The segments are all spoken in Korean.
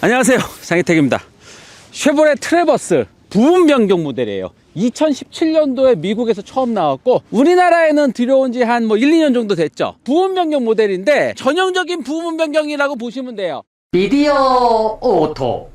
안녕하세요. 장희택입니다. 쉐보레 트레버스 부분 변경 모델이에요. 2017년도에 미국에서 처음 나왔고 우리나라에는 들여온 지 한 뭐 1, 2년 정도 됐죠. 부분 변경 모델인데 전형적인 부분 변경이라고 보시면 돼요. 비디오 오토.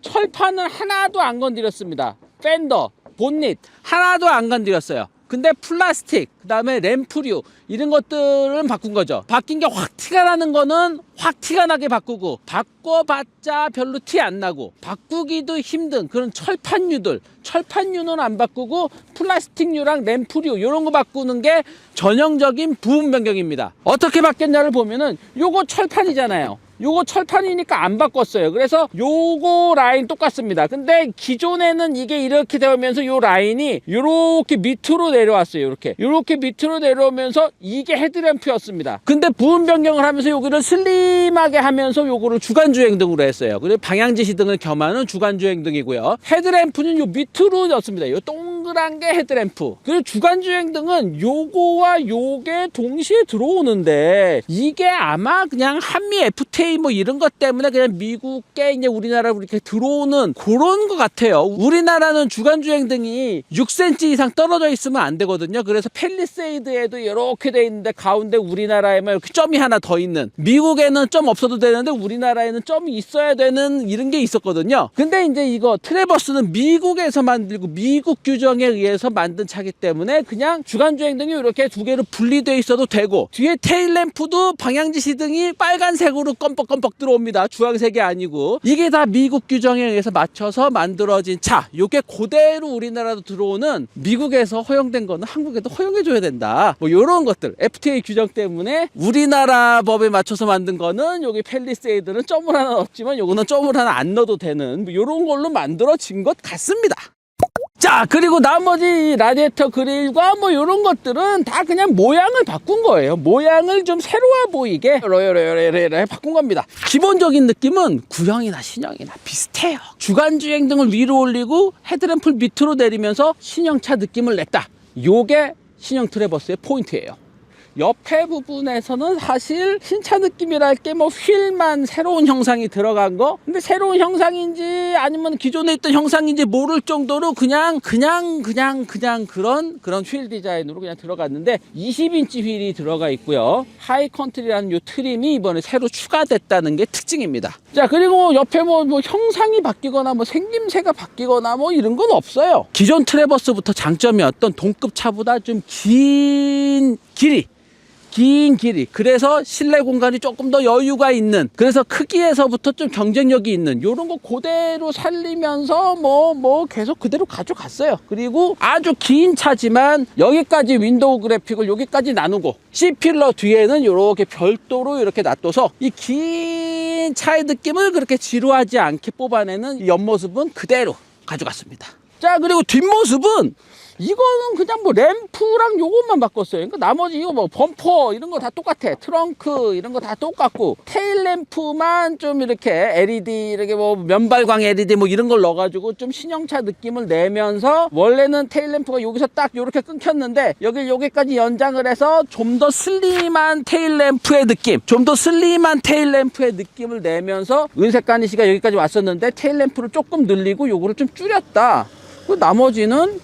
철판은 하나도 안 건드렸습니다. 팬더, 본닛 하나도 안 건드렸어요 근데 플라스틱, 그 다음에 램프류 이런 것들은 바꾼 거죠. 바뀐 게 확 티가 나는 거는 확 티가 나게 바꾸고 바꿔봤자 별로 티 안 나고 바꾸기도 힘든 그런 철판류들 철판류는 안 바꾸고 플라스틱류랑 램프류 이런 거 바꾸는 게 전형적인 부분 변경입니다. 어떻게 바뀌었냐를 보면은 요거 철판이잖아요 요거 철판이니까 안 바꿨어요. 그래서 요거 라인 똑같습니다. 근데 기존에는 이게 이렇게 되면서 요 라인이 요렇게 밑으로 내려왔어요. 이렇게. 요렇게 밑으로 내려오면서 이게 헤드램프였습니다. 근데 부분 변경을 하면서 여기를 슬림하게 하면서 요거를 주간주행 등으로 했어요. 그리고 방향지시 등을 겸하는 주간주행 등이고요. 헤드램프는 요 밑으로 였습니다. 요 동그란 게 헤드램프. 그리고 주간주행 등은 요거와 요게 동시에 들어오는데 이게 아마 그냥 한미 FTA 뭐 이런 것 때문에 그냥 미국계 이제 우리나라로 이렇게 들어오는 그런 것 같아요. 우리나라는 주간주행 등이 6cm 이상 떨어져 있으면 안 되거든요. 그래서 펠리세이드에도 이렇게 돼 있는데 가운데 우리나라에만 이렇게 점이 하나 더 있는 미국에는 점 없어도 되는데 우리나라에는 점이 있어야 되는 이런 게 있었거든요. 근데 이제 이거 트레버스는 미국에서 만들고 미국 규정 에 의해서 만든 차기 때문에 그냥 주간주행 등이 이렇게 두 개로 분리되어 있어도 되고 뒤에 테일 램프도 방향지시 등이 빨간색으로 껌뻑껌뻑 들어옵니다. 주황색이 아니고 이게 다 미국 규정에 의해서 맞춰서 만들어진 차. 요게 그대로 우리나라도 들어오는 미국에서 허용된 거는 한국에도 허용해줘야 된다. 뭐 이런 것들 FTA 규정 때문에 우리나라 법에 맞춰서 만든 거는 여기 펠리세이드는 점을 하나 넣었지만 요거는 점을 하나 안 넣어도 되는 뭐 이런 걸로 만들어진 것 같습니다. 자 그리고 나머지 라디에이터 그릴과 뭐 이런 것들은 다 그냥 모양을 바꾼 거예요. 모양을 좀 새로워 보이게 요요요요요요 바꾼 겁니다. 기본적인 느낌은 구형이나 신형이나 비슷해요. 주간주행 등을 위로 올리고 헤드램프를 밑으로 내리면서 신형차 느낌을 냈다. 요게 신형 트레버스의 포인트예요 옆에 부분에서는 사실 신차 느낌이랄 게 뭐 휠만 새로운 형상이 들어간 거? 근데 새로운 형상인지 아니면 기존에 있던 형상인지 모를 정도로 그냥 그냥 그냥 그냥 그런 그런 휠 디자인으로 그냥 들어갔는데 20인치 휠이 들어가 있고요. 하이 컨트리라는 요 트림이 이번에 새로 추가됐다는 게 특징입니다. 자 그리고 옆에 뭐, 뭐 형상이 바뀌거나 뭐 생김새가 바뀌거나 뭐 이런 건 없어요. 기존 트레버스부터 장점이었던 동급 차보다 좀 긴 길이 긴 길이. 그래서 실내 공간이 조금 더 여유가 있는 그래서 크기에서부터 좀 경쟁력이 있는 요런 거 그대로 살리면서 뭐뭐 계속 그대로 가져갔어요. 그리고 아주 긴 차지만 여기까지 윈도우 그래픽을 여기까지 나누고 C필러 뒤에는 이렇게 별도로 이렇게 놔둬서 이 긴 차의 느낌을 그렇게 지루하지 않게 뽑아내는 이 옆모습은 그대로 가져갔습니다. 자 그리고 뒷모습은 이거는 그냥 뭐 램프랑 요것만 바꿨어요. 그러니까 나머지 이거 뭐 범퍼 이런 거 다 똑같아. 트렁크 이런 거 다 똑같고 테일 램프만 좀 이렇게 LED 이렇게 뭐 면발광 LED 뭐 이런 걸 넣어가지고 좀 신형차 느낌을 내면서 원래는 테일 램프가 여기서 딱 이렇게 끊겼는데 여기 여기까지 연장을 해서 좀 더 슬림한 테일 램프의 느낌, 좀 더 슬림한 테일 램프의 느낌을 내면서 은색 가니시가 여기까지 왔었는데 테일 램프를 조금 늘리고 요거를 좀 줄였다. 그 나머지는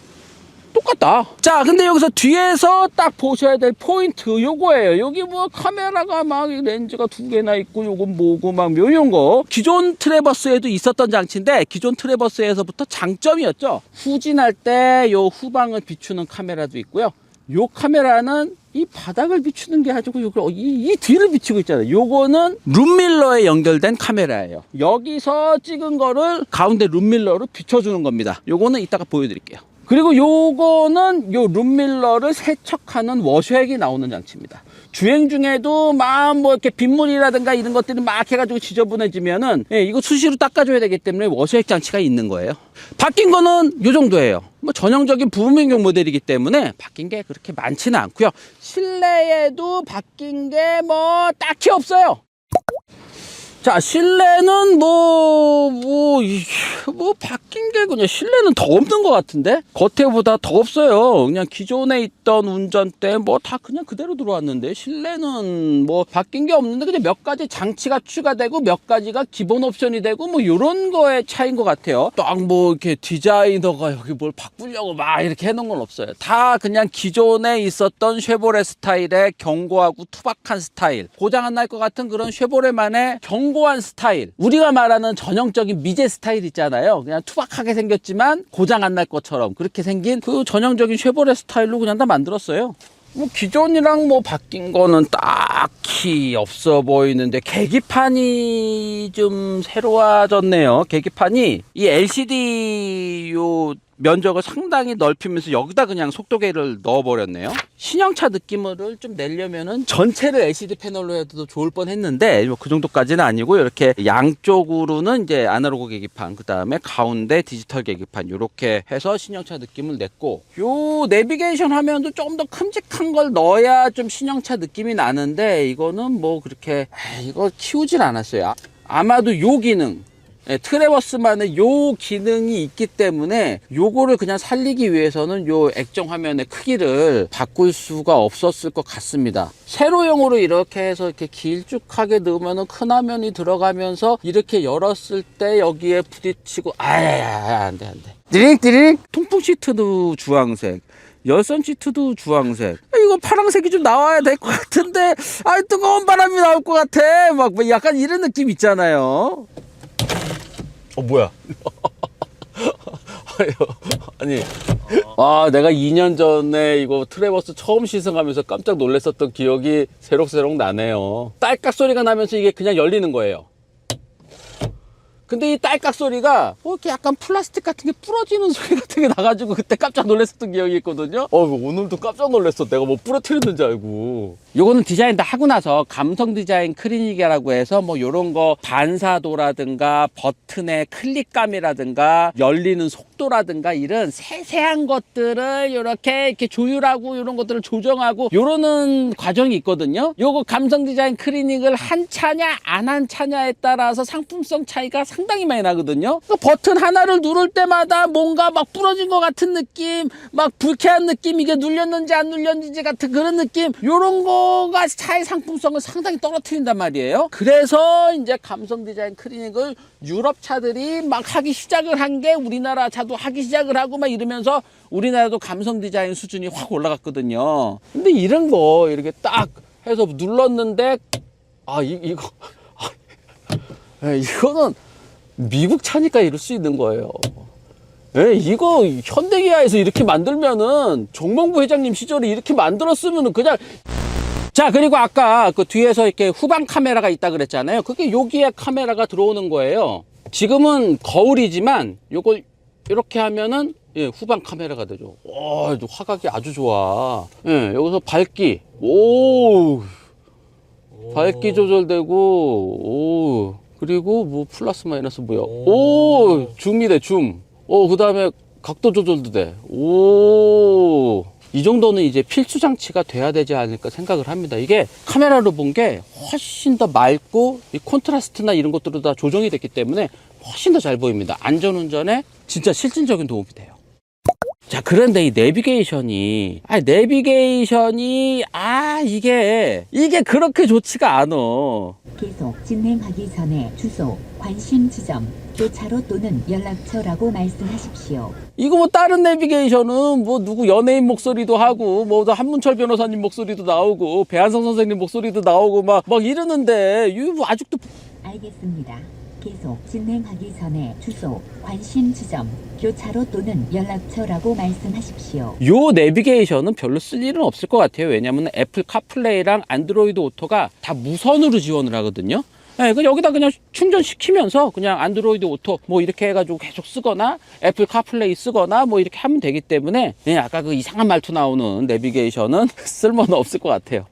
똑같다. 자, 근데 여기서 뒤에서 딱 보셔야 될 포인트 요거예요. 여기 뭐 카메라가 막 렌즈가 두 개나 있고 요건 뭐고 막 이런 거. 기존 트레버스에도 있었던 장치인데 기존 트레버스에서부터 장점이었죠. 후진할 때 요 후방을 비추는 카메라도 있고요. 요 카메라는 이 바닥을 비추는 게 아니고 이, 이 뒤를 비추고 있잖아요. 요거는 룸밀러에 연결된 카메라예요. 여기서 찍은 거를 가운데 룸밀러로 비춰주는 겁니다. 요거는 이따가 보여드릴게요. 그리고 요거는 요 룸밀러를 세척하는 워셔액이 나오는 장치입니다. 주행 중에도 막 뭐 이렇게 빗물이라든가 이런 것들이 막 해가지고 지저분해지면은 예, 이거 수시로 닦아줘야 되기 때문에 워셔액 장치가 있는 거예요. 바뀐 거는 요 정도예요. 뭐 전형적인 부분 변경 모델이기 때문에 바뀐 게 그렇게 많지는 않고요. 실내에도 바뀐 게 뭐 딱히 없어요. 자, 실내는 뭐, 뭐, 뭐, 바뀐 게 그냥 실내는 더 없는 것 같은데? 겉에보다 더 없어요. 그냥 기존에 있던 운전대 뭐 다 그냥 그대로 들어왔는데, 실내는 뭐, 바뀐 게 없는데, 그냥 몇 가지 장치가 추가되고, 몇 가지가 기본 옵션이 되고, 뭐, 요런 거의 차이인 것 같아요. 딱 뭐, 이렇게 디자이너가 여기 뭘 바꾸려고 막 이렇게 해놓은 건 없어요. 다 그냥 기존에 있었던 쉐보레 스타일의 견고하고 투박한 스타일. 고장 안 날 것 같은 그런 쉐보레만의 견고 한 스타일. 우리가 말하는 전형적인 미제 스타일 있잖아요. 그냥 투박하게 생겼지만 고장 안 날 것처럼 그렇게 생긴 그 전형적인 쉐보레 스타일로 그냥 다 만들었어요. 뭐 기존이랑 뭐 바뀐 거는 딱히 없어 보이는데 계기판이 좀 새로워졌네요. 계기판이 이 LCD 요 면적을 상당히 넓히면서 여기다 그냥 속도계를 넣어버렸네요. 신형차 느낌을 좀 내려면은 전체를 LCD 패널로 해도 좋을 뻔 했는데 뭐 그 정도까지는 아니고 이렇게 양쪽으로는 이제 아날로그 계기판, 그 다음에 가운데 디지털 계기판 이렇게 해서 신형차 느낌을 냈고 요 내비게이션 화면도 좀더 큼직한 걸 넣어야 좀 신형차 느낌이 나는데 이거는 뭐 그렇게 이거 키우질 않았어요. 아, 아마도 요 기능 예, 트레버스만의 요 기능이 있기 때문에 요거를 그냥 살리기 위해서는 요 액정 화면의 크기를 바꿀 수가 없었을 것 같습니다. 세로형으로 이렇게 해서 이렇게 길쭉하게 넣으면은 큰 화면이 들어가면서 이렇게 열었을 때 여기에 부딪히고 아야야 안돼 안돼. 띠릭띠릭 통풍 시트도 주황색 열선 시트도 주황색. 이거 파란색이 좀 나와야 될 것 같은데 아 뜨거운 바람이 나올 것 같아. 막뭐 약간 이런 느낌 있잖아요 어 뭐야? 아니 아, 내가 2년 전에 이거 트레버스 처음 시승하면서 깜짝 놀랐었던 기억이 새록새록 나네요. 딸깍 소리가 나면서 이게 그냥 열리는 거예요. 근데 이 딸깍 소리가 뭐 이렇게 약간 플라스틱 같은 게 부러지는 소리 같은 게 나가지고 그때 깜짝 놀랐었던 기억이 있거든요. 어 오늘도 깜짝 놀랐어. 내가 뭐 부러뜨렸는 줄 알고. 요거는 디자인 다 하고 나서 감성 디자인 클리닉이라고 해서 뭐 요런 거 반사도라든가 버튼의 클릭감이라든가 열리는 속도라든가 이런 세세한 것들을 요렇게 이렇게 조율하고 요런 것들을 조정하고 요러는 과정이 있거든요. 요거 감성 디자인 클리닉을 한 차냐 안 한 차냐에 따라서 상품성 차이가 상당히 많이 나거든요. 그 버튼 하나를 누를 때마다 뭔가 막 부러진 것 같은 느낌, 막 불쾌한 느낌, 이게 눌렸는지 안 눌렸는지 같은 그런 느낌, 요런 거가 차의 상품성을 상당히 떨어뜨린단 말이에요. 그래서 이제 감성 디자인 클리닉을 유럽 차들이 막 하기 시작을 한 게 우리나라 차도 하기 시작을 하고 막 이러면서 우리나라도 감성 디자인 수준이 확 올라갔거든요. 근데 이런 거 이렇게 딱 해서 눌렀는데 아 이, 이거 에, 이거는 미국 차니까 이럴 수 있는 거예요. 에, 이거 현대기아에서 이렇게 만들면은 정몽구 회장님 시절에 이렇게 만들었으면은 그냥 자 그리고 아까 그 뒤에서 이렇게 후방 카메라가 있다 그랬잖아요. 그게 여기에 카메라가 들어오는 거예요. 지금은 거울이지만 요걸 이렇게 하면은 예, 후방 카메라가 되죠. 와, 화각이 아주 좋아. 예, 여기서 밝기. 오. 밝기 조절되고 오 그리고 뭐 플러스 마이너스 뭐야? 오. 줌이래 줌어 그다음에 각도 조절도 돼 오 이 정도는 이제 필수 장치가 돼야 되지 않을까 생각을 합니다. 이게 카메라로 본 게 훨씬 더 맑고 이 콘트라스트나 이런 것들도 다 조정이 됐기 때문에 훨씬 더 잘 보입니다. 안전운전에 진짜 실질적인 도움이 돼요 자, 그런데 이 내비게이션이, 아, 내비게이션이, 아, 이게, 이게 그렇게 좋지가 않아. 계속 진행하기 전에 주소, 관심 지점, 교차로 또는 연락처라고 말씀하십시오. 이거 뭐 다른 내비게이션은 뭐 누구 연예인 목소리도 하고, 뭐 한문철 변호사님 목소리도 나오고, 배한성 선생님 목소리도 나오고, 막, 막 이러는데, 이거 뭐 아직도 알겠습니다. 계속 진행하기 전에 주소, 관심 지점, 교차로 또는 연락처라고 말씀하십시오. 요 내비게이션은 별로 쓸 일은 없을 것 같아요. 왜냐면 애플 카플레이랑 안드로이드 오토가 다 무선으로 지원을 하거든요. 네, 그 여기다 그냥 충전시키면서 그냥 안드로이드 오토 뭐 이렇게 해가지고 계속 쓰거나 애플 카플레이 쓰거나 뭐 이렇게 하면 되기 때문에 그냥 아까 그 이상한 말투 나오는 내비게이션은 쓸모는 없을 것 같아요.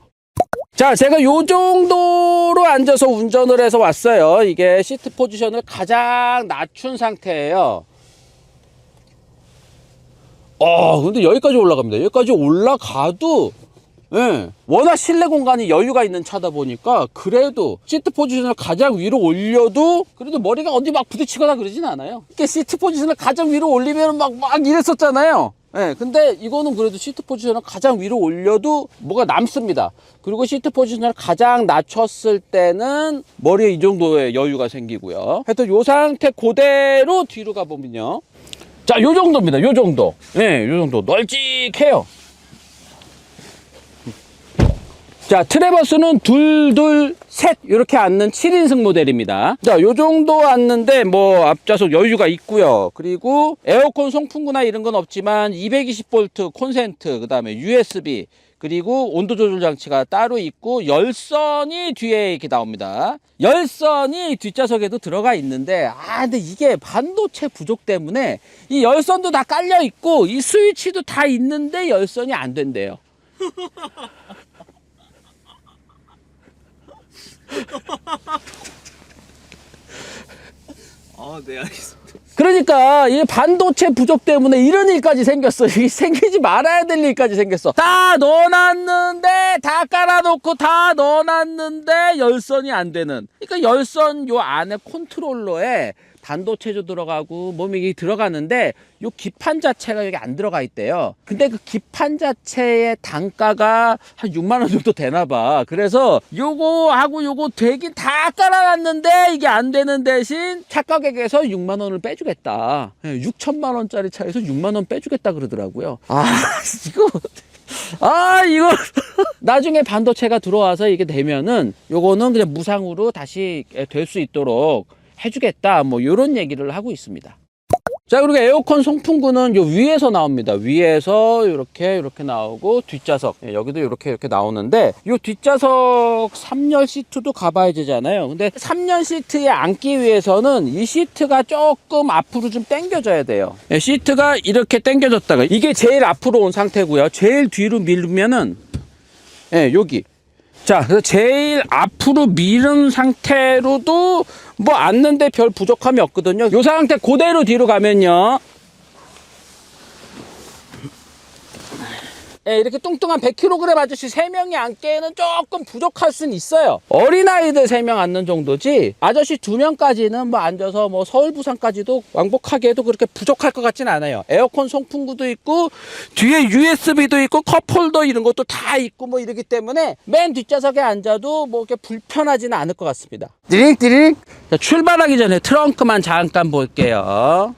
자, 제가 요 정도로 앉아서 운전을 해서 왔어요. 이게 시트 포지션을 가장 낮춘 상태예요. 어, 근데 여기까지 올라갑니다. 여기까지 올라가도, 예. 워낙 실내 공간이 여유가 있는 차다 보니까 그래도 시트 포지션을 가장 위로 올려도 그래도 머리가 어디 막 부딪히거나 그러진 않아요. 이렇게 시트 포지션을 가장 위로 올리면 막, 막 이랬었잖아요. 예, 근데 이거는 그래도 시트 포지션을 가장 위로 올려도 뭐가 남습니다. 그리고 시트 포지션을 가장 낮췄을 때는 머리에 이 정도의 여유가 생기고요. 하여튼 요 상태 그대로 뒤로 가보면요. 자, 요 정도입니다. 요 정도. 예, 요 정도. 널찍해요. 자, 트레버스는 둘, 둘, 셋, 이렇게 앉는 7인승 모델입니다. 자, 요 정도 앉는데, 뭐, 앞좌석 여유가 있고요 그리고 에어컨 송풍구나 이런 건 없지만, 220V 콘센트, 그 다음에 USB, 그리고 온도 조절 장치가 따로 있고, 열선이 뒤에 이렇게 나옵니다. 열선이 뒷좌석에도 들어가 있는데, 아, 근데 이게 반도체 부족 때문에, 이 열선도 다 깔려 있고, 이 스위치도 다 있는데, 열선이 안 된대요. 아, 네, 알겠습니다. 그러니까 이 반도체 부족 때문에 이런 일까지 생겼어. 이 생기지 말아야 될 일까지 생겼어. 다 넣어놨는데 다 깔아놓고 다 넣어놨는데 열선이 안 되는. 그러니까 열선 요 안에 컨트롤러에 반도체도 들어가고 몸이 들어가는데 요 기판 자체가 여기 안 들어가 있대요. 근데 그 기판 자체의 단가가 한 6만 원 정도 되나 봐. 그래서 요거하고 요거 되긴 다 깔아놨는데 이게 안 되는 대신 착가격에서 6만 원을 빼주겠다. 6천만 원짜리 차에서 6만 원 빼주겠다 그러더라고요. 아 이거 아 이거 나중에 반도체가 들어와서 이게 되면은 요거는 그냥 무상으로 다시 될 수 있도록 해주겠다 뭐 이런 얘기를 하고 있습니다. 자 그리고 에어컨 송풍구는 요 위에서 나옵니다. 위에서 이렇게 이렇게 나오고 뒷좌석 예, 여기도 이렇게 이렇게 나오는데 요 뒷좌석 3열 시트도 가봐야 되잖아요. 근데 3열 시트에 앉기 위해서는 이 시트가 조금 앞으로 좀 당겨져야 돼요. 예, 시트가 이렇게 당겨졌다가 이게 제일 앞으로 온 상태고요. 제일 뒤로 밀면은 예, 여기 자, 그래서 제일 앞으로 미른 상태로도 뭐 앉는데 별 부족함이 없거든요. 요 상태 그대로 뒤로 가면요. 예, 이렇게 뚱뚱한 100kg 아저씨 3명이 앉기에는 조금 부족할 수는 있어요. 어린아이들 3명 앉는 정도지, 아저씨 2명까지는 뭐 앉아서 뭐 서울, 부산까지도 왕복하게 해도 그렇게 부족할 것 같진 않아요. 에어컨 송풍구도 있고, 뒤에 USB도 있고, 컵홀더 이런 것도 다 있고 뭐 이러기 때문에 맨 뒷좌석에 앉아도 뭐 이렇게 불편하지는 않을 것 같습니다. 띠릭띠릭. 자, 출발하기 전에 트렁크만 잠깐 볼게요.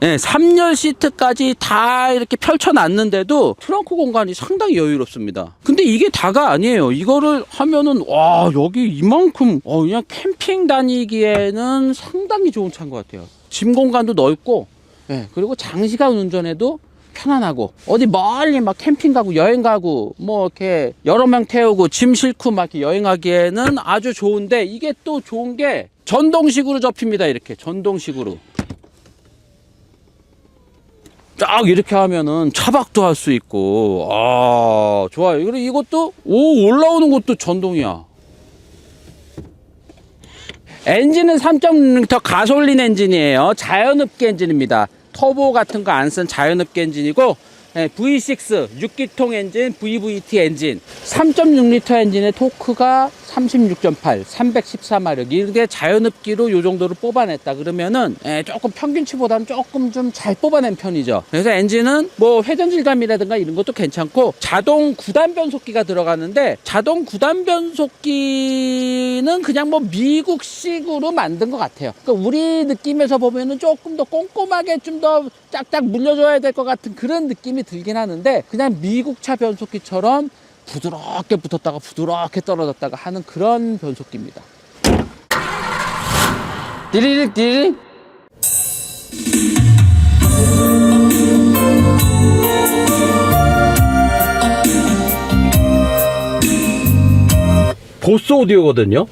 예, 3열 시트까지 다 이렇게 펼쳐놨는데도 트렁크 공간이 상당히 여유롭습니다. 근데 이게 다가 아니에요. 이거를 하면은, 와, 여기 이만큼, 어, 그냥 캠핑 다니기에는 상당히 좋은 차인 것 같아요. 짐 공간도 넓고, 예, 그리고 장시간 운전해도 편안하고, 어디 멀리 막 캠핑 가고 여행 가고, 뭐 이렇게 여러 명 태우고 짐 싣고 막 이렇게 여행하기에는 아주 좋은데, 이게 또 좋은 게 전동식으로 접힙니다. 이렇게 전동식으로. 쫙 이렇게 하면은 차박도 할 수 있고. 아 좋아요. 그리고 이것도 오 올라오는 것도 전동이야. 엔진은 3.6L 가솔린 엔진이에요. 자연흡기 엔진입니다. 터보 같은 거 안 쓴 자연흡기 엔진이고 예, V6 6기통 엔진 VVT 엔진. 3.6L 엔진의 토크가 36.8 314마력 이게 자연흡기로 요 정도로 뽑아냈다. 그러면은 예, 조금 평균치보다는 조금 좀 잘 뽑아낸 편이죠. 그래서 엔진은 뭐 회전 질감이라든가 이런 것도 괜찮고 자동 구단 변속기가 들어가는데 자동 구단 변속기는 그냥 뭐 미국식으로 만든 것 같아요. 그러니까 우리 느낌에서 보면은 조금 더 꼼꼼하게 좀 더 짝짝 물려줘야 될 것 같은 그런 느낌이 들긴 하는데 그냥 미국차 변속기처럼 부드럽게 붙었다가 부드럽게 떨어졌다가 하는 그런 변속기입니다. 디리릭 디리릭 보스 오디오거든요.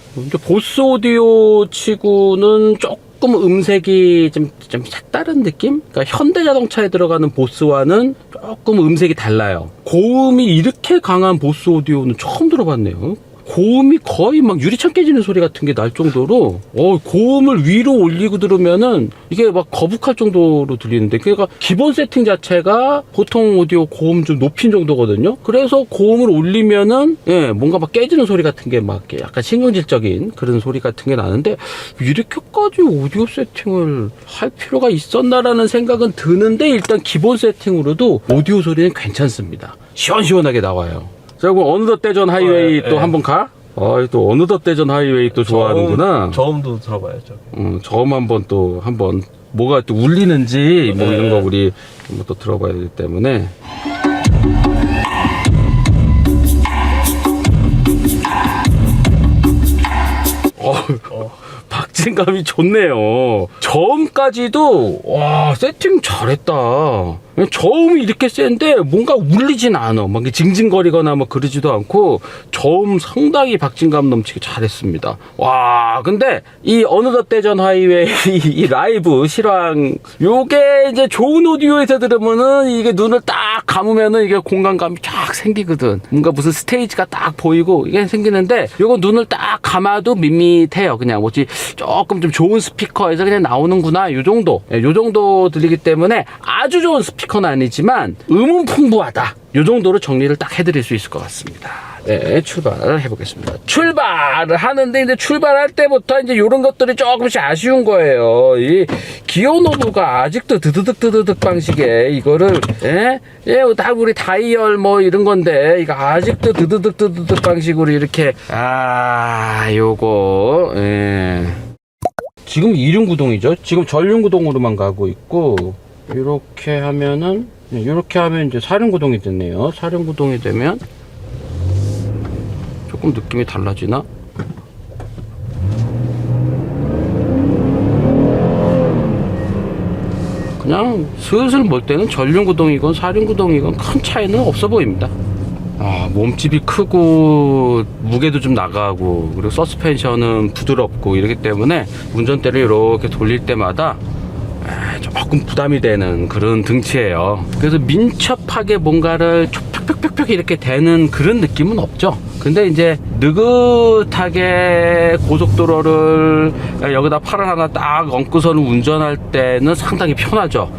보스 오디오 치고는 조금 음색이 좀, 좀 색다른 느낌? 그러니까 현대 자동차에 들어가는 보스와는 조금 음색이 달라요. 고음이 이렇게 강한 보스 오디오는 처음 들어봤네요. 고음이 거의 막 유리창 깨지는 소리 같은 게 날 정도로 어, 고음을 위로 올리고 들으면은 이게 막 거북할 정도로 들리는데 그러니까 기본 세팅 자체가 보통 오디오 고음 좀 높인 정도거든요. 그래서 고음을 올리면은 예, 뭔가 막 깨지는 소리 같은 게 막 약간 신경질적인 그런 소리 같은 게 나는데 이렇게까지 오디오 세팅을 할 필요가 있었나라는 생각은 드는데 일단 기본 세팅으로도 오디오 소리는 괜찮습니다. 시원시원하게 나와요. 자, 그럼 어느덧 대전 하이웨이 어, 예, 또 예. 한번 가? 아, 또 어느덧 대전 하이웨이 또 좋아하는구나. 저음, 도 들어봐야죠. 음, 저음 한번 또 한번 뭐가 또 울리는지 뭐 네. 이런 거 우리 한번 또 들어봐야 되기 때문에. 어, 박진감이 좋네요. 저음까지도 와 세팅 잘했다. 저음이 이렇게 센데 뭔가 울리진 않아. 막 징징거리거나 뭐 그러지도 않고 저음 상당히 박진감 넘치게 잘했습니다. 와 근데 이 어느덧 대전 하이웨이 이 라이브 실황 요게 이제 좋은 오디오에서 들으면은 이게 눈을 딱 감으면은 이게 공간감이 쫙 생기거든. 뭔가 무슨 스테이지가 딱 보이고 이게 생기는데 요거 눈을 딱 감아도 밋밋해요. 그냥 뭐지 조금 좀 좋은 스피커에서 그냥 나오는구나 요 정도 예, 요 정도 들리기 때문에 아주 좋은 스피커 는 아니지만 음은 풍부하다 요 정도로 정리를 딱 해드릴 수 있을 것 같습니다. 네, 출발을 해보겠습니다. 출발을 하는데 이제 출발할 때부터 이제 이런 것들이 조금씩 아쉬운 거예요. 이 기어 노브가 아직도 드드득 드드득 방식에 이거를 예, 예, 다 우리 다이얼 뭐 이런 건데 이거 아직도 드드득 드드득 방식으로 이렇게 아 요거 예. 지금 이륜구동이죠. 지금 전륜구동으로만 가고 있고 이렇게 하면은 이렇게 하면 이제 사륜구동이 됐네요. 사륜구동이 되면 조금 느낌이 달라지나? 그냥 슬슬 볼 때는 전륜구동이건 사륜구동이건 큰 차이는 없어 보입니다. 아, 몸집이 크고 무게도 좀 나가고 그리고 서스펜션은 부드럽고 이러기 때문에 운전대를 이렇게 돌릴 때마다 에, 조금 부담이 되는 그런 등치예요. 그래서 민첩하게 뭔가를 촉촉촉촉 이렇게 되는 그런 느낌은 없죠. 근데 이제 느긋하게 고속도로를 여기다 팔을 하나 딱 얹고서는 운전할 때는 상당히 편하죠.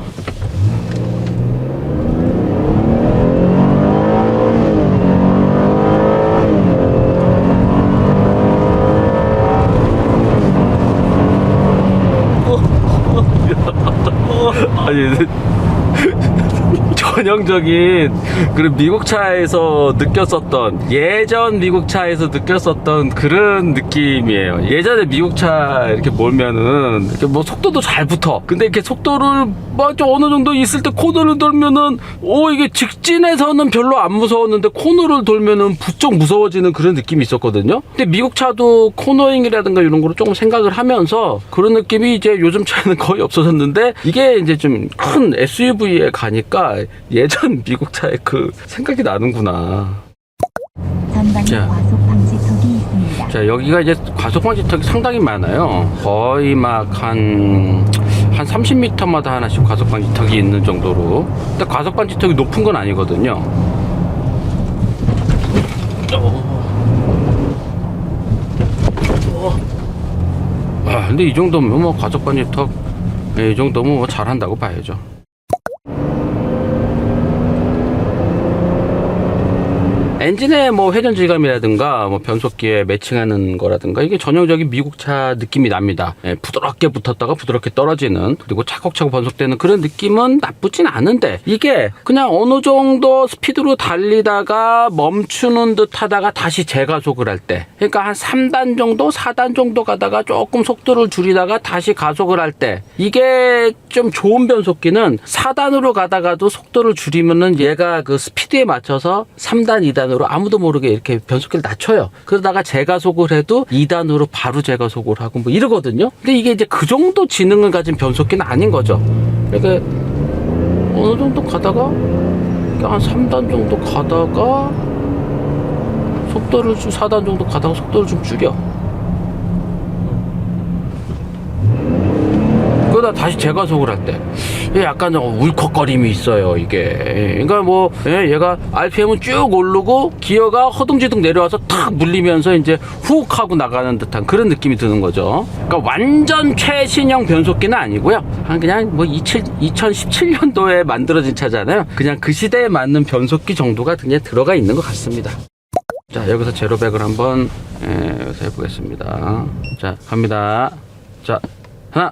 아 니 전형적인 그런 미국 차에서 느꼈었던 예전 미국 차에서 느꼈었던 그런 느낌이에요. 예전에 미국 차 이렇게 몰면은 이렇게 뭐 속도도 잘 붙어. 근데 이렇게 속도를 뭐좀 어느 정도 있을 때 코너를 돌면은 오 이게 직진에서는 별로 안 무서웠는데 코너를 돌면은 부쩍 무서워지는 그런 느낌이 있었거든요. 근데 미국 차도 코너잉이라든가 이런 거를 조금 생각을 하면서 그런 느낌이 이제 요즘 차에는 거의 없어졌는데 이게 이제 좀 큰 SUV에 가니까 예전 미국 차의 그 생각이 나는구나. 전방에 자. 과속 방지턱이 있습니다. 자 여기가 이제 과속 방지턱이 상당히 많아요. 거의 막한한 30m마다 하나씩 과속 방지턱이 있는 정도로. 근데 과속 방지턱이 높은 건 아니거든요. 아 근데 이 정도면 뭐 과속 방지턱 예, 이 정도면 뭐 잘한다고 봐야죠. 엔진의 뭐 회전 질감이라든가 뭐 변속기에 매칭하는 거라든가 이게 전형적인 미국 차 느낌이 납니다. 예, 부드럽게 붙었다가 부드럽게 떨어지는 그리고 차곡차곡 번속되는 그런 느낌은 나쁘진 않은데 이게 그냥 어느 정도 스피드로 달리다가 멈추는 듯 하다가 다시 재가속을 할 때 그러니까 한 3단 정도 4단 정도 가다가 조금 속도를 줄이다가 다시 가속을 할 때 이게 좀 좋은 변속기는 4단으로 가다가도 속도를 줄이면은 얘가 그 스피드에 맞춰서 3단 2단 으로 아무도 모르게 이렇게 변속기를 낮춰요. 그러다가 재가속을 해도 2단으로 바로 재가속을 하고 뭐 이러거든요. 근데 이게 이제 그 정도 지능을 가진 변속기는 아닌 거죠. 그러니까 어느 정도 가다가 한 3단 정도 가다가 속도를 좀 4단 정도 가다가 속도를 좀 줄여. 그러다 다시 재가속을 할때 약간 좀 울컥거림이 있어요 이게. 그러니까 뭐 예, 얘가 RPM은 쭉 오르고 기어가 허둥지둥 내려와서 탁 물리면서 이제 훅 하고 나가는 듯한 그런 느낌이 드는 거죠. 그러니까 완전 최신형 변속기는 아니고요. 한 그냥 뭐 2017년도에 만들어진 차잖아요. 그냥 그 시대에 맞는 변속기 정도가 그냥 들어가 있는 것 같습니다. 자 여기서 제로백을 한번 예, 해보겠습니다. 자 갑니다. 자 하나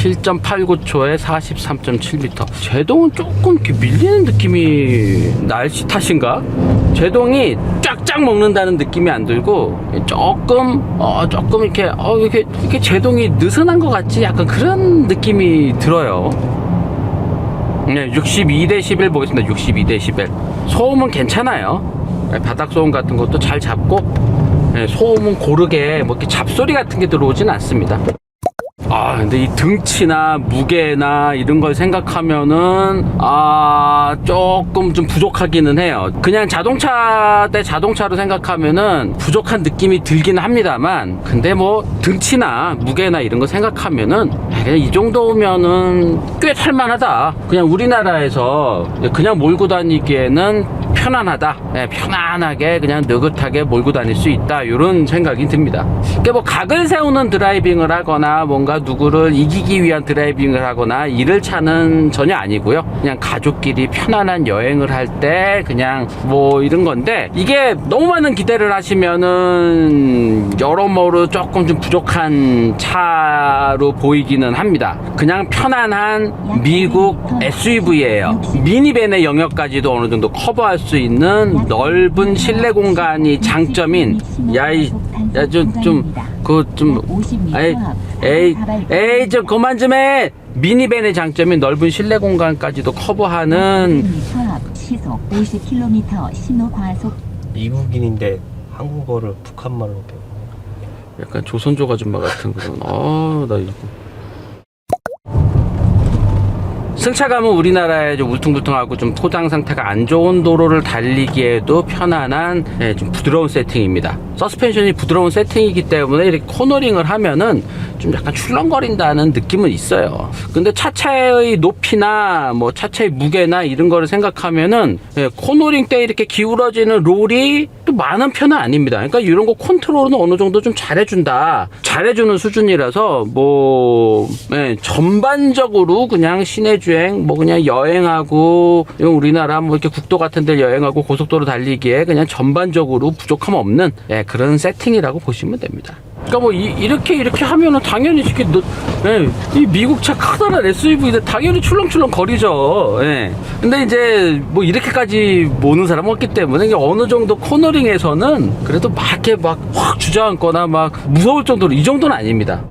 7.89초에 43.7m 제동은 조금 이렇게 밀리는 느낌이 날씨 탓인가? 제동이 쫙쫙 먹는다는 느낌이 안 들고 조금 어 조금 이렇게 어 이렇게 이렇게 제동이 느슨한 것 같지 약간 그런 느낌이 들어요. 네, 62대 11 보겠습니다. 62대 11. 소음은 괜찮아요. 네, 바닥 소음 같은 것도 잘 잡고, 네, 소음은 고르게 뭐 이렇게 잡소리 같은 게 들어오진 않습니다. 아, 근데 이 등치나 무게나 이런 걸 생각하면은, 아, 조금 좀 부족하기는 해요. 그냥 자동차 대 자동차로 생각하면은 부족한 느낌이 들긴 합니다만, 근데 뭐 등치나 무게나 이런 거 생각하면은, 아, 그냥 이 정도면은 꽤 탈만하다. 그냥 우리나라에서 그냥 몰고 다니기에는 편안하다. 네, 편안하게 그냥 느긋하게 몰고 다닐 수 있다. 이런 생각이 듭니다. 그러니까 뭐 각을 세우는 드라이빙을 하거나 뭔가 누구를 이기기 위한 드라이빙을 하거나 이를 차는 전혀 아니고요. 그냥 가족끼리 편안한 여행을 할 때 그냥 뭐 이런 건데 이게 너무 많은 기대를 하시면은 여러모로 조금 좀 부족한 차로 보이기는 합니다. 그냥 편안한 미국 SUV예요. 미니밴의 영역까지도 어느 정도 커버할 수 있는 넓은 실내 공간이 장점인 야이 야좀좀그좀 에이 에이 에이 좀 그만 좀 해. 미니밴의 장점인 넓은 실내 공간까지도 커버하는 앞 시속 50km 신호 과속 미국인인데 한국어를 북한말로 배워. 약간 조선족 아줌마 같은 그런 아나 이거 승차감은 우리나라의 좀 울퉁불퉁하고 좀 포장 상태가 안 좋은 도로를 달리기에도 편안한 예, 좀 부드러운 세팅입니다. 서스펜션이 부드러운 세팅이기 때문에 이렇게 코너링을 하면은 좀 약간 출렁거린다는 느낌은 있어요. 근데 차체의 높이나 뭐 차체의 무게나 이런 거를 생각하면은 예, 코너링 때 이렇게 기울어지는 롤이 또 많은 편은 아닙니다. 그러니까 이런 거 컨트롤은 어느 정도 좀 잘해준다. 잘해주는 수준이라서 뭐 예, 전반적으로 그냥 시내 주행 뭐 그냥 여행하고 우리나라 뭐 이렇게 국도 같은 데 여행하고 고속도로 달리기에 그냥 전반적으로 부족함 없는 예, 그런 세팅이라고 보시면 됩니다. 그러니까 뭐 이, 렇게 이렇게 하면은 당연히 이렇게 너, 예, 이 미국 차 커다란 SUV인데 당연히 출렁출렁 거리죠. 예. 근데 이제 뭐 이렇게까지 모는 사람은 없기 때문에 어느 정도 코너링에서는 그래도 막 이렇게 막 확 주저앉거나 막 무서울 정도로 이 정도는 아닙니다.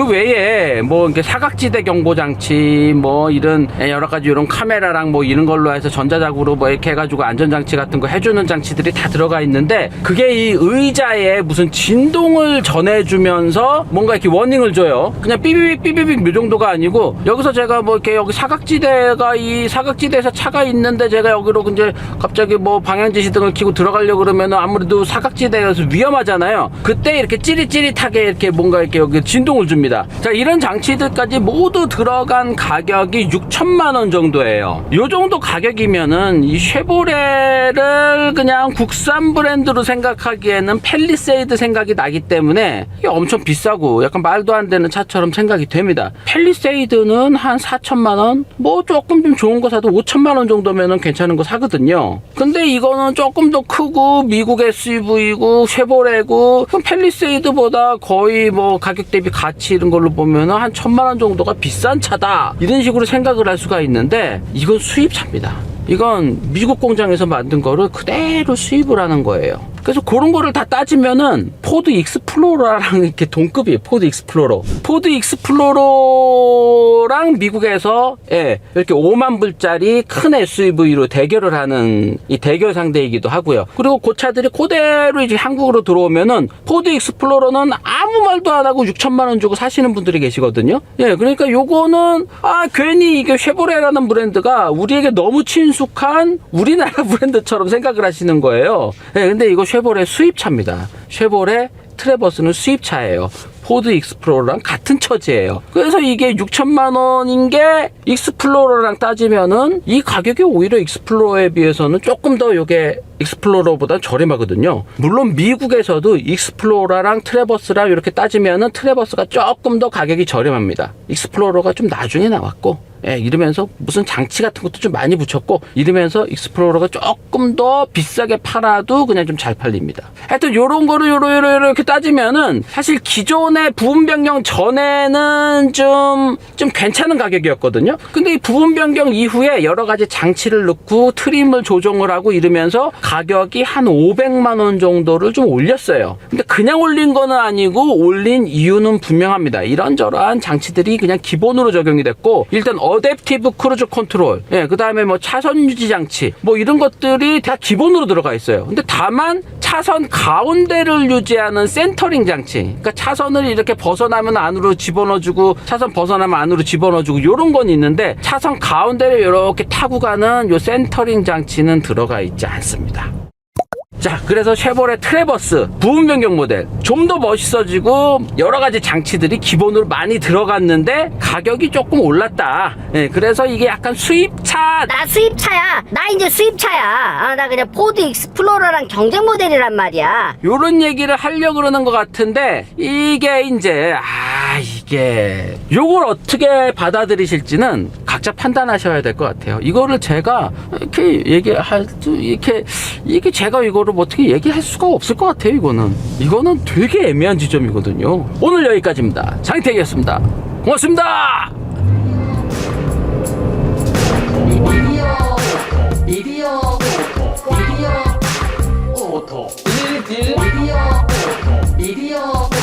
그 외에 뭐 이렇게 사각지대 경보 장치 뭐 이런 여러 가지 이런 카메라랑 뭐 이런 걸로 해서 전자작으로 뭐 이렇게 해가지고 안전 장치 같은 거 해주는 장치들이 다 들어가 있는데 그게 이 의자에 무슨 진동을 전해주면서 뭔가 이렇게 워닝을 줘요. 그냥 삐비빅 삐비빅 이 정도가 아니고 여기서 제가 뭐 이렇게 여기 사각지대가 이 사각지대에서 차가 있는데 제가 여기로 이제 갑자기 뭐 방향지시등을 켜고 들어가려 고 그러면은 아무래도 사각지대에서 위험하잖아요. 그때 이렇게 찌릿찌릿하게 이렇게 뭔가 이렇게 여기 진동을 줍니다. 자, 이런 장치들까지 모두 들어간 가격이 6천만 원 정도예요. 요 정도 가격이면은 이 쉐보레를 그냥 국산 브랜드로 생각하기에는 펠리세이드 생각이 나기 때문에 엄청 비싸고 약간 말도 안 되는 차처럼 생각이 됩니다. 펠리세이드는 한 4천만 원, 뭐 조금 좀 좋은 거 사도 5천만 원 정도면은 괜찮은 거 사거든요. 근데 이거는 조금 더 크고 미국 SUV고 쉐보레고 펠리세이드보다 거의 뭐 가격 대비 가치 이런 걸로 보면은 한 천만 원 정도가 비싼 차다 이런 식으로 생각을 할 수가 있는데 이건 수입차입니다. 이건 미국 공장에서 만든 거를 그대로 수입을 하는 거예요. 그래서 그런 거를 다 따지면은 포드 익스플로러랑 이렇게 동급이에요. 포드 익스플로러. 포드 익스플로러 익스플로러랑 미국에서 예, 이렇게 5만 불짜리 큰 SUV로 대결을 하는 이 대결 상대이기도 하고요. 그리고 그 차들이 그대로 이제 한국으로 들어오면은 포드 익스플로러는 아무 말도 안 하고 6천만 원 주고 사시는 분들이 계시거든요. 예, 그러니까 요거는 아 괜히 이게 쉐보레라는 브랜드가 우리에게 너무 친숙한 우리나라 브랜드처럼 생각을 하시는 거예요. 예, 근데 이거 쉐보레 수입차입니다. 쉐보레 트레버스는 수입차예요. 포드 익스플로러랑 같은 처지예요. 그래서 이게 6천만 원인 게 익스플로러랑 따지면은 이 가격이 오히려 익스플로러에 비해서는 조금 더 이게 익스플로러보다 저렴하거든요. 물론 미국에서도 익스플로러랑 트레버스랑 이렇게 따지면은 트레버스가 조금 더 가격이 저렴합니다. 익스플로러가 좀 나중에 나왔고 예, 이러면서 무슨 장치 같은 것도 좀 많이 붙였고 이러면서 익스플로러가 조금 더 비싸게 팔아도 그냥 좀 잘 팔립니다. 하여튼 요런 거를 요러 요러 이렇게 따지면은 사실 기존의 부분 변경 전에는 좀좀 괜찮은 가격이었거든요. 근데 이 부분 변경 이후에 여러 가지 장치를 넣고 트림을 조정을 하고 이러면서 가격이 한 500만 원 정도를 좀 올렸어요. 근데 그냥 올린 거는 아니고 올린 이유는 분명합니다. 이런저런 장치들이 그냥 기본으로 적용이 됐고 일단 어댑티브 크루즈 컨트롤, 예, 그 다음에 뭐 차선 유지 장치, 뭐 이런 것들이 다 기본으로 들어가 있어요. 근데 다만 차선 가운데를 유지하는 센터링 장치, 그러니까 차선을 이렇게 벗어나면 안으로 집어넣어주고 차선 벗어나면 안으로 집어넣어주고 이런 건 있는데 차선 가운데를 이렇게 타고 가는 요 센터링 장치는 들어가 있지 않습니다. 자, 그래서 쉐보레 트레버스 부분 변경 모델 좀 더 멋있어지고 여러 가지 장치들이 기본으로 많이 들어갔는데 가격이 조금 올랐다. 예, 그래서 이게 약간 수입차 나 수입차야. 나 이제 수입차야. 아, 나 그냥 포드 익스플로러랑 경쟁 모델이란 말이야. 요런 얘기를 하려고 그러는 것 같은데 이게 이제 아 이게 요걸 어떻게 받아들이실지는 각자 판단하셔야 될 것 같아요. 이거를 제가 이렇게 얘기할 수 이렇게 이게 제가 이거를 뭐 어떻게 얘기할 수가 없을 것 같아요. 이거는 이거는 되게 애매한 지점이거든요. 오늘 여기까지입니다. 장태기였습니다. 고맙습니다. 이디오